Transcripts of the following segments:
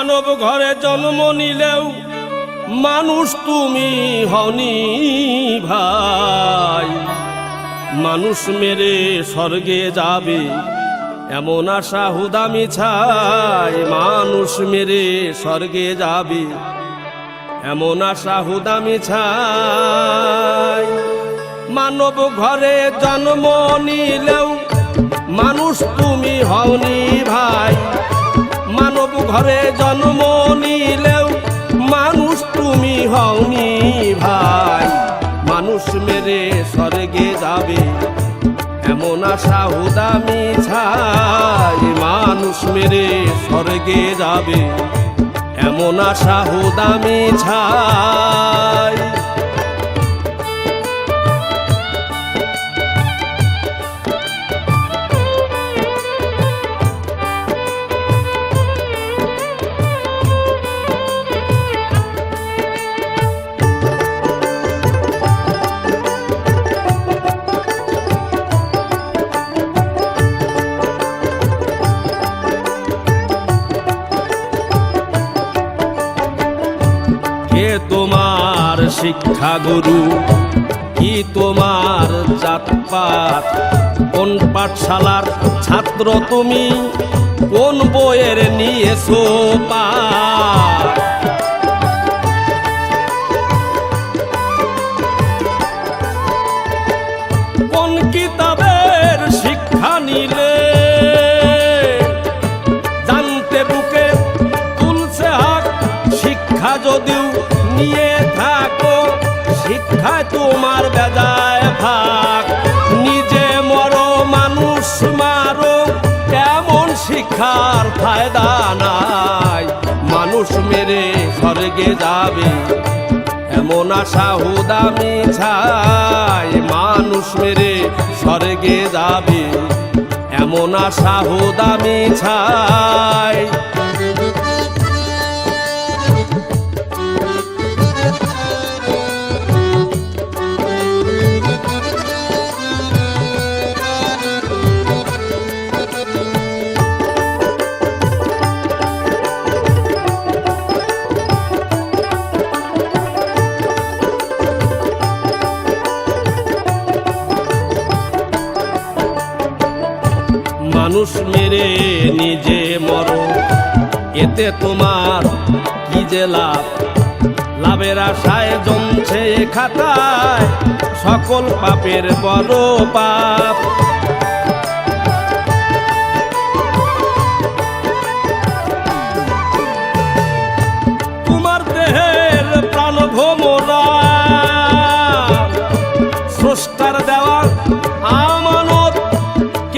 মানব ঘরে জন্ম নিলেও মানুষ তুমি হনি ভাই। মানুষ মেরে স্বর্গে যাবে এমন আশা হুদামি ছাই। মানুষ মেরে স্বর্গে যাবে এমন আশা হুদামি ছাই। মানব ঘরে জন্ম নিলেও মানুষ তুমি হওনি ভাই। ঘরে জন্ম নিলেও মানুষ তুমি হওনি ভাই। মানুষ মেরে স্বর্গে যাবে, এমন আশা হুদামি ছাই। মানুষ মেরে স্বর্গে যাবে, এমন আশা হুদামি ছাই। কে তোমার শিক্ষা গুরু কি তোমার জাতপাত? কোন পাঠশালার ছাত্র তুমি? কোন বইয়ের নিয়েছো পাঠ মানুষ মারো, কেমন শিক্ষার ফায়দা নাই? মানুষ মেরে স্বর্গে যাবে, এমন আশা হুদামি ছাই মানুষ মেরে স্বর্গে যাবে, এমন আশা হুদামি ছাই মানুষ মেরে নিজে মরো। এতে তোমার কি যে লাভ? লাভের আশায় জমছে খাতায় সকল পাপের বড় পাপ।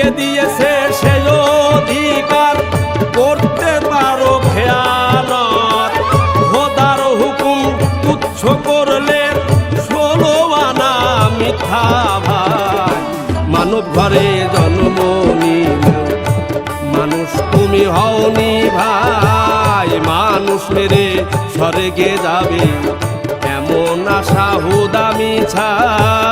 কে দিয়েছে সে অধিকার? করতে পারো খেয়ালত খোদার হুকুম তুচ্ছ করলে ষোলো আনা মিথ্যা ভাই। মানব ঘরে জন্ম মানুষ তুমি হওনি ভাই। মানুষ মেরে স্বর্গে যাবে। এমন আশা হুদামি ছাই।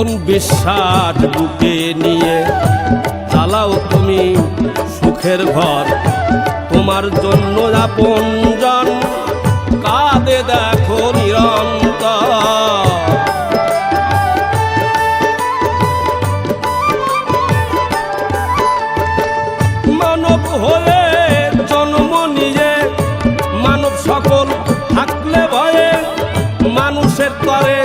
কোন বিশ্বাস বুকে নিয়ে চালাও তুমি সুখের ঘর। তোমার জন্য আপন জন, কাঁদে দেখো নিরন্তর। মানব হয়ে জন্ম নিয়ে, মানব সকল থাকলে ভয়ে মানুষের তরে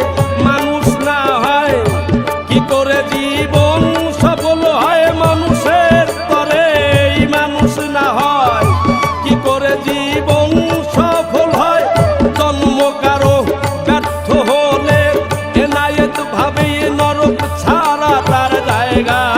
내가.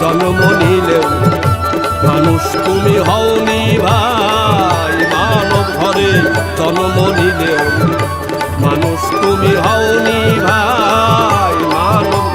জন্ম নিলেও মানুষ তুমি হওনি ভাই। মানব ঘরে জন্ম নিলেও মানুষ তুমি হওনি ভাই। মানব